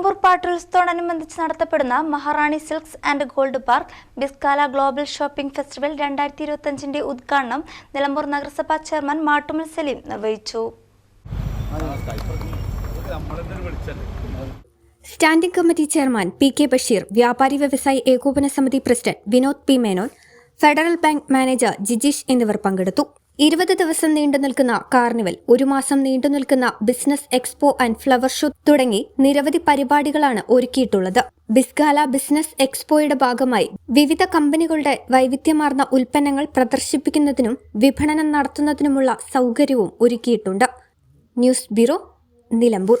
Nilambur പാട്ടുത്സവത്തോടനുബന്ധിച്ച് നടത്തപ്പെടുന്ന Maharani silks and gold park ബിസ്കാല global shopping festival രണ്ടായിരത്തി ഇരുപത്തഞ്ചിന്റെ ഉദ്ഘാടനം നിലമ്പൂർ നഗരസഭാ ചെയർമാൻ മാട്ടുമൽ സലീം നിർവഹിച്ചു. Standing committee chairman P K Basheer വ്യാപാരി വ്യവസായി ഏകോപന സമിതി president Vinod P Menon federal bank manager Jijeesh എന്നിവർ പങ്കെടുത്തു. ഇരുപത് ദിവസം നീണ്ടു നിൽക്കുന്ന കാർണിവൽ ഒരു മാസം നീണ്ടു നിൽക്കുന്ന business expo and flower show തുടങ്ങി നിരവധി പരിപാടികളാണ് ഒരുക്കിയിട്ടുള്ളത്. ബിസ്ഗാല ബിസിനസ് എക്സ്പോയുടെ ഭാഗമായി വിവിധ കമ്പനികളുടെ വൈവിധ്യമാർന്ന ഉൽപ്പന്നങ്ങൾ പ്രദർശിപ്പിക്കുന്നതിനും വിപണനം നടത്തുന്നതിനുമുള്ള സൗകര്യവും ഒരുക്കിയിട്ടുണ്ട്. News bureau Nilambur.